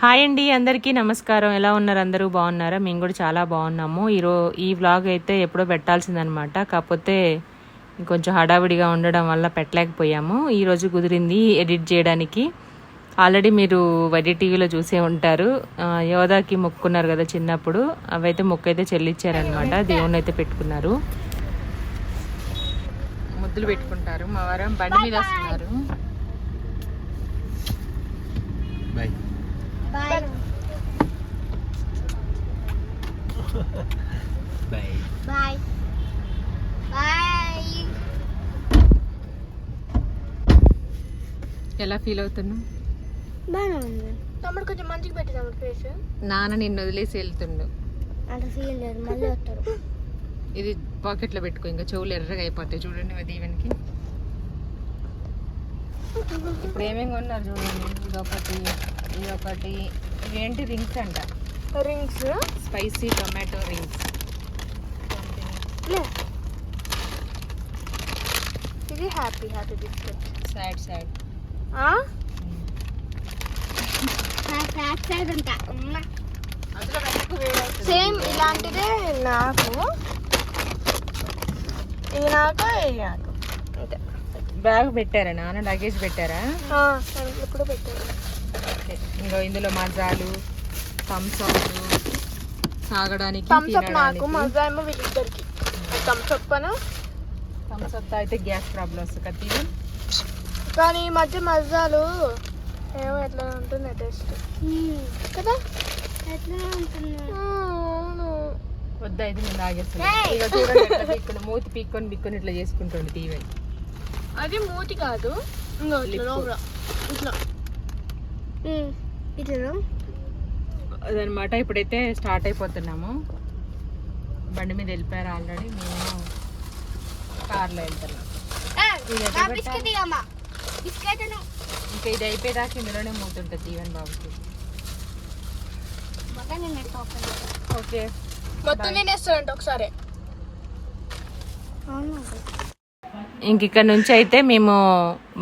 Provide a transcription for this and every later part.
Hi అండి అందరికీ నమస్కారం. ఎలా ఉన్నారు? అందరూ బాగున్నారా? మేము కూడా చాలా బాగున్నాము. ఈరో ఈ వ్లాగ్ అయితే ఎప్పుడో పెట్టాల్సిందనమాట. కాకపోతే కొంచెం హడావిడిగా ఉండడం వల్ల పెట్టలేకపోయాము. ఈరోజు కుదిరింది ఎడిట్ చేయడానికి. ఆల్రెడీ మీరు వడి టీవీలో చూసే ఉంటారు. యోధాకి మొక్కున్నారు కదా చిన్నప్పుడు. అవైతే మొక్కు అయితే చెల్లించారనమాట దేవుణ్ణి అయితే పెట్టుకున్నారు. ముద్దులు పెట్టుకుంటారు. మా వారం బండి మీద వస్తున్నారు. బాయ్ బాయ్ బాయ్ బాయ్ ఎలా ఫీల్ అవుతున్నావు? బాగా ఉంది. తమ్ముడు కొంచెం మంచిగా పెట్టి తమ్ముడు ఫేస్ నాన్న నిన్ను వదిలేసి వెళ్తుండు. అంత ఫీల్ లేదు మళ్ళీ వస్తారు. ఇది పాకెట్లో పెట్టుకో ఇంకా చెవులు ఎర్రగా అయిపోతాయి. చూడండి అది ఈవెన్కి ఇప్పుడు ఏమేమి కొన్నారు చూడండి? ఇదొకటి ఇదొకటి ఇవేంటి రింగ్స్ అంట? రింగ్స్ స్పైసీ టొమాటో రింగ్స్ ఇది happy happy biscuit side side వెనక్కు వేడి అవుతుంది. సేమ్ ఇలాంటిదే నాకు. ఇది నాకు ఇది నాకు. అంతే. బ్యాగ్ పెట్టారా? నాన్న లగేజ్ పెట్టారా? ఇప్పుడు పెట్టాను ఓకే. ఇంకో ఇందులో మజాలు థమ్స్ అప్ తాగడానికి థమ్స్ అప్ నాకు మజా ఏమో వీళ్ళిద్దరికి. థమ్స్ అప్ అను? థమ్స్ అప్ అయితే గ్యాస్ ప్రాబ్లమ్ వస్తుంది కదా కానీ ఈ మధ్య మజాలు ఏమో ఎట్లా ఉంటుంది టేస్ట్. కదా? ఎట్లా ఉంటుంది వద్దా ఇది నేను తాగేస్తాను. ఇక చూడండి ఎట్లా పీక్కొని మూతి పీక్కొని పీక్కొని ఇట్లా చేసుకుంటుంది టీవీ. అది మూతి కాదు. ఇట్లా ఇట్లా. అదనమాట ఇప్పుడైతే స్టార్ట్ అయిపోతున్నాము. బండి మీద వెళ్ళిపోయారు ఆల్రెడీ మేము కార్లో వెళ్తున్నాం. ఇంకా ఇది అయిపోయేదాకా ఇందులోనే మూతుంటుంది ఈవెన్ బాబుకి. ఓకే మొత్తం తినేస్తాడంట ఒకసారి. ఇంక ఇక్కడ నుంచి అయితే మేము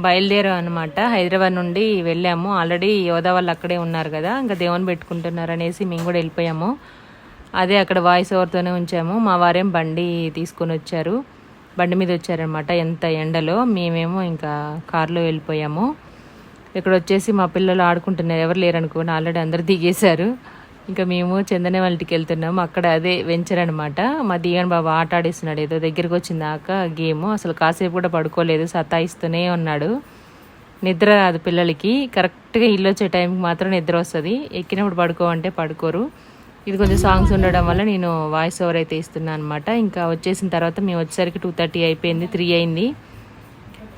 బయలుదేరాం అనమాట హైదరాబాద్ నుండి వెళ్ళాము. ఆల్రెడీ యోధా వాళ్ళు అక్కడే ఉన్నారు కదా. ఇంకా దేవుని పెట్టుకుంటున్నారు అనేసి మేము కూడా వెళ్ళిపోయాము. అదే అక్కడ వాయిస్ ఓవర్తోనే ఉంచాము. మా వారేం బండి తీసుకొని వచ్చారు. బండి మీద వచ్చారనమాట ఎంత ఎండలో మేమేమో ఇంకా కారులో వెళ్ళిపోయాము. ఇక్కడ వచ్చేసి మా పిల్లలు ఆడుకుంటున్నారు. ఎవరు లేరు అనుకోని ఆల్రెడీ అందరు దిగేశారు. ఇంకా మేము చందనే వాళ్ళకి వెళ్తున్నాము అక్కడ అదే వెంచర్ అనమాట మా దిగన్ బాబు ఆట ఆడిస్తున్నాడు. ఏదో దగ్గరికి వచ్చిందాక గేమ్. అసలు కాసేపు కూడా పడుకోలేదు. సతాయిస్తూనే ఉన్నాడు. నిద్ర రాదు పిల్లలకి. కరెక్ట్గా ఇల్లు వచ్చే టైంకి మాత్రం నిద్ర వస్తుంది. ఎక్కినప్పుడు పడుకోవంటే పడుకోరు. ఇది కొంచెం సాంగ్స్ ఉండడం వల్ల నేను వాయిస్ ఓవర్ అయితే ఇస్తున్నాను అనమాట ఇంకా వచ్చేసిన తర్వాత మేము వచ్చేసరికి టూ థర్టీ అయిపోయింది. త్రీ అయింది.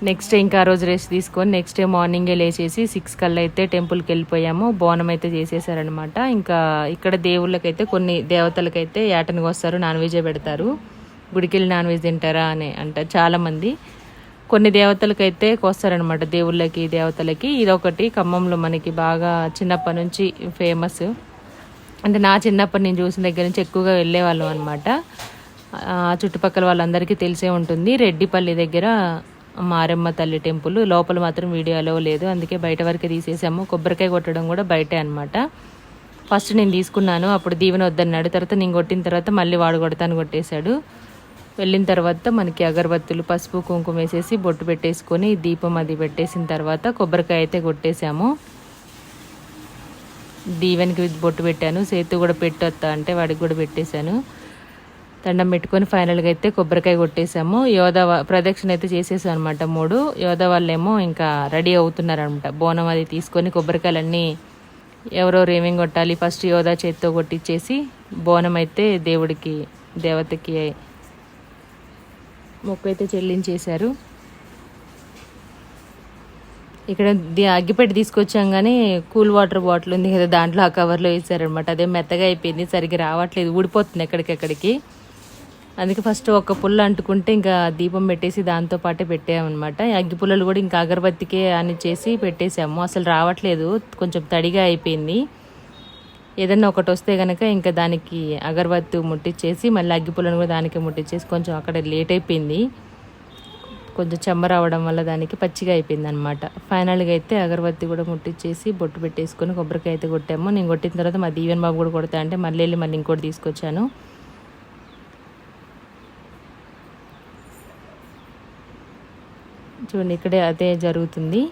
నెక్స్ట్ డే ఇంకా ఆ రోజు రెస్ట్ తీసుకొని నెక్స్ట్ డే మార్నింగే లేచేసి సిక్స్ కల్లా అయితే టెంపుల్కి వెళ్ళిపోయాము. బోనం అయితే చేసేసారనమాట ఇంకా ఇక్కడ దేవుళ్ళకైతే కొన్ని దేవతలకైతే ఏటనికి వస్తారు నాన్ వెజే పెడతారు. గుడికి వెళ్ళి నాన్ వెజ్ తింటారా అని అంటారు చాలామంది. కొన్ని దేవతలకైతే కోస్తారనమాట దేవుళ్ళకి దేవతలకి. ఇదొకటి ఖమ్మంలో మనకి బాగా చిన్నప్పటి నుంచి ఫేమస్ అంటే నా చిన్నప్పటి నేను చూసిన దగ్గర నుంచి ఎక్కువగా వెళ్ళేవాళ్ళం అనమాట చుట్టుపక్కల వాళ్ళందరికీ తెలిసే ఉంటుంది. రెడ్డిపల్లి దగ్గర మారమ్మ తల్లి టెంపుల్. లోపల మాత్రం వీడియోలో లేదు. అందుకే బయట వరకే తీసేసాము. కొబ్బరికాయ కొట్టడం కూడా బయటే అనమాట ఫస్ట్ నేను తీసుకున్నాను. అప్పుడు దీవెన వద్దన్నాడు. తర్వాత నేను కొట్టిన తర్వాత మళ్ళీ వాడు కొడతాను కొట్టేశాడు. వెళ్ళిన తర్వాత మనకి అగరబత్తులు పసుపు కుంకుమ వేసేసి బొట్టు పెట్టేసుకొని దీపం అది పెట్టేసిన తర్వాత కొబ్బరికాయ అయితే కొట్టేశాము. దీవెనికి బొట్టు పెట్టాను. సేతు కూడా పెట్టొత్తా అంటే వాడికి కూడా పెట్టేశాను. దండం పెట్టుకొని ఫైనల్గా అయితే కొబ్బరికాయ కొట్టేశాము. యోధ ప్రదక్షిణ అయితే చేసేసాం అనమాట మూడు. యోధ వాళ్ళేమో ఇంకా రెడీ అవుతున్నారనమాట బోనం అది తీసుకొని కొబ్బరికాయలన్నీ ఎవరెవరు ఏమేమి కొట్టాలి ఫస్ట్ యోధ చేతితో కొట్టించేసి బోనం అయితే దేవుడికి దేవతకి మొక్క అయితే చెల్లించేశారు. ఇక్కడ అగ్గిపెట్టి తీసుకొచ్చాం కానీ కూల్ వాటర్ బాటిల్ ఉంది కదా దాంట్లో ఆ కవర్లో వేసారనమాట అదే మెత్తగా అయిపోయింది సరిగ్గా రావట్లేదు ఊడిపోతుంది ఎక్కడికెక్కడికి. అందుకే ఫస్ట్ ఒక పుల్ల అంటుకుంటే ఇంకా దీపం పెట్టేసి దాంతో పాటే పెట్టామన్నమాట. ఈ అగ్గి పుల్లలు కూడా ఇంకా అగరబత్తికే అని చేసి పెట్టేసాము. అసలు రావట్లేదు. కొంచెం తడిగా అయిపోయింది. ఏదన్నా ఒకటి వస్తే కనుక ఇంకా దానికి అగరబత్తి ముట్టించేసి మళ్ళీ అగ్గి పుల్లను కూడా దానికి ముట్టించేసి కొంచెం అక్కడ లేట్ అయిపోయింది. కొంచెం చెమ్మ రావడం వల్ల దానికి పచ్చిగా అయిపోయింది అనమాట ఫైనల్గా అయితే అగరబత్తి కూడా ముట్టించేసి బొట్టు పెట్టేసుకొని కొబ్బరికాయ అయితే కొట్టాము. నేను కొట్టిన తర్వాత మా దీవెన్ బాబు కూడా కొడతా అంటే మళ్ళీ వెళ్ళి మళ్ళీ ఇంకోటి తీసుకొచ్చాను. చూడండి ఇక్కడే అదే జరుగుతుంది.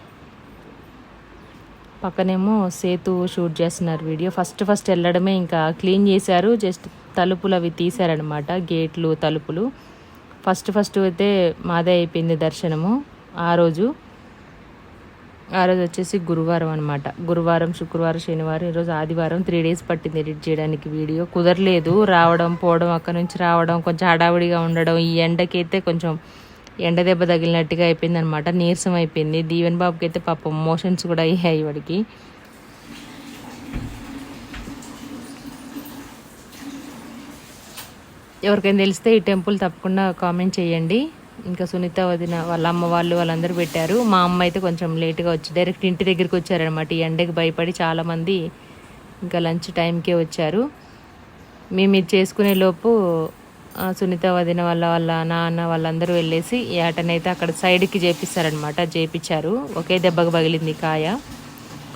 పక్కనేమో సేతు షూట్ చేస్తున్నారు వీడియో. ఫస్ట్ ఫస్ట్ వెళ్ళడమే ఇంకా క్లీన్ చేశారు. జస్ట్ తలుపులు అవి తీశారనమాట గేట్లు తలుపులు. ఫస్ట్ ఫస్ట్ అయితే మాదే అయిపోయింది దర్శనము. ఆ రోజు ఆ రోజు వచ్చేసి గురువారం అనమాట గురువారం శుక్రవారం శనివారం ఈరోజు ఆదివారం త్రీ డేస్ పట్టింది ఎడిట్ చేయడానికి వీడియో. కుదరలేదు. రావడం పోవడం అక్కడ నుంచి రావడం కొంచెం హడావిడిగా ఉండడం ఈ ఎండకైతే కొంచెం ఎండ దెబ్బ తగిలినట్టుగా అయిపోయింది అనమాట నీరసం అయిపోయింది. దీవెన్ బాబుకి అయితే పాపం మోషన్స్ కూడా అయ్యాయి వాడికి. ఎవరికైనా తెలిస్తే ఈ టెంపుల్ తప్పకుండా కామెంట్ చేయండి. ఇంకా సునీత వదిన వాళ్ళ అమ్మ వాళ్ళు వాళ్ళందరూ పెట్టారు. మా అమ్మ అయితే కొంచెం లేట్గా వచ్చి డైరెక్ట్ ఇంటి దగ్గరికి వచ్చారనమాట ఈ ఎండకి భయపడి చాలామంది ఇంకా లంచ్ టైంకే వచ్చారు. మేము ఇది చేసుకునే లోపు సునీత వదిన వాళ్ళ వాళ్ళ నాన్న వాళ్ళందరూ వెళ్ళేసి ఈ ఆటనైతే అక్కడ సైడ్కి చేపిస్తారనమాట చేపించారు ఒకే దెబ్బకు పగిలింది కాయ.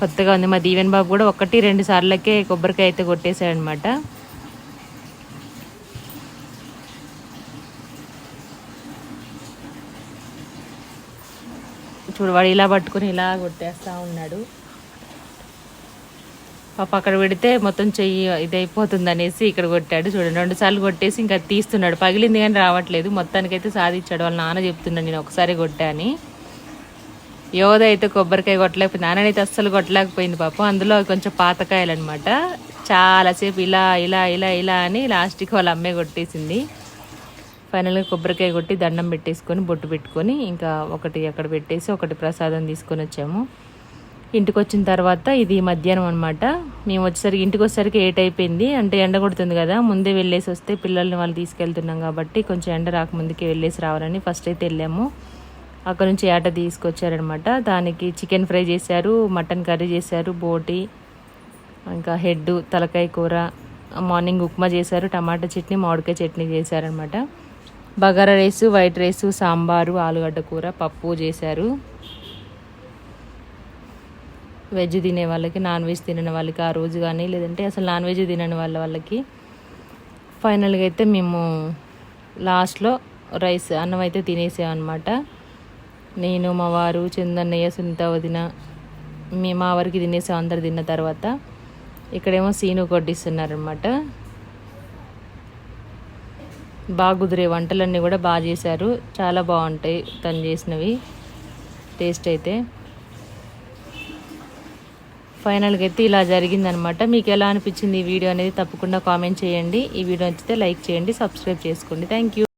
కొత్తగా ఉంది మా దీవెన్ బాబు కూడా ఒకటి రెండు సార్లకే కొబ్బరికాయ అయితే కొట్టేశాడనమాట చూడు వాడు ఇలా పట్టుకొని ఇలా కొట్టేస్తూ ఉన్నాడు. పాప అక్కడ పెడితే మొత్తం చెయ్యి ఇది అయిపోతుంది అనేసి ఇక్కడ కొట్టాడు చూడండి. రెండు సార్లు కొట్టేసి ఇంకా తీస్తున్నాడు. పగిలింది కానీ రావట్లేదు. మొత్తానికైతే సాధించాడు. వాళ్ళ నాన్న చెప్తున్నాడు నేను ఒకసారి కొట్టాని యోధ అయితే కొబ్బరికాయ కొట్టలేకపోయింది నాన్ననైతే అస్సలు కొట్టలేకపోయింది పాపం. అందులో కొంచెం పాతకాయలు అనమాట చాలాసేపు ఇలా ఇలా ఇలా ఇలా అని లాస్ట్కి వాళ్ళ అమ్మే కొట్టేసింది. ఫైనల్గా కొబ్బరికాయ కొట్టి దండం పెట్టేసుకొని బొట్టు పెట్టుకొని ఇంకా ఒకటి అక్కడ పెట్టేసి ఒకటి ప్రసాదం తీసుకొని వచ్చాము. ఇంటికి వచ్చిన తర్వాత ఇది మధ్యాహ్నం అనమాట మేము వచ్చేసరికి ఇంటికి వచ్చేసరికి ఏట్ అయిపోయింది. అంటే ఎండ కొడుతుంది కదా ముందే వెళ్ళేసి వస్తే పిల్లల్ని వాళ్ళు తీసుకెళ్తున్నాం కాబట్టి కొంచెం ఎండ రాకముందుకే వెళ్ళేసి రావాలని ఫస్ట్ అయితే వెళ్ళాము. అక్కడ నుంచి ఏట తీసుకొచ్చారనమాట దానికి చికెన్ ఫ్రై చేశారు మటన్ కర్రీ చేశారు బోటి ఇంకా హెడ్ తలకాయ కూర మార్నింగ్ ఉప్మా చేశారు టమాటా చట్నీ మామిడికాయ చట్నీ చేశారనమాట bagara rice white rice sambar ఆలుగడ్డ కూర పప్పు చేశారు. వెజ్ తినే వాళ్ళకి నాన్ వెజ్ తినని వాళ్ళకి ఆ రోజు కానీ లేదంటే అసలు నాన్ వెజ్ తినని వాళ్ళ వాళ్ళకి ఫైనల్గా అయితే మేము లాస్ట్లో రైస్ అన్నం అయితే తినేసామన్నమాట. నేను మా వారు చందన్నయ్య సునీత వదిన మీ మా వారికి తినేసాం అందరు తిన్న తర్వాత. ఇక్కడేమో సీను కొడ్డిస్తున్నారనమాట బాగా కుదిరే వంటలన్నీ కూడా బాగా చేశారు. చాలా బాగుంటాయి తను చేసినవి. టేస్ట్ అయితే. ఫైనల్గా అయితే ఇలా జరిగిందనమాట. మీకు ఎలా అనిపించింది ఈ వీడియో అనేది తప్పకుండా కామెంట్ చేయండి. ఈ వీడియో నచ్చితే లైక్ చేయండి సబ్స్క్రైబ్ చేసుకోండి. Thank you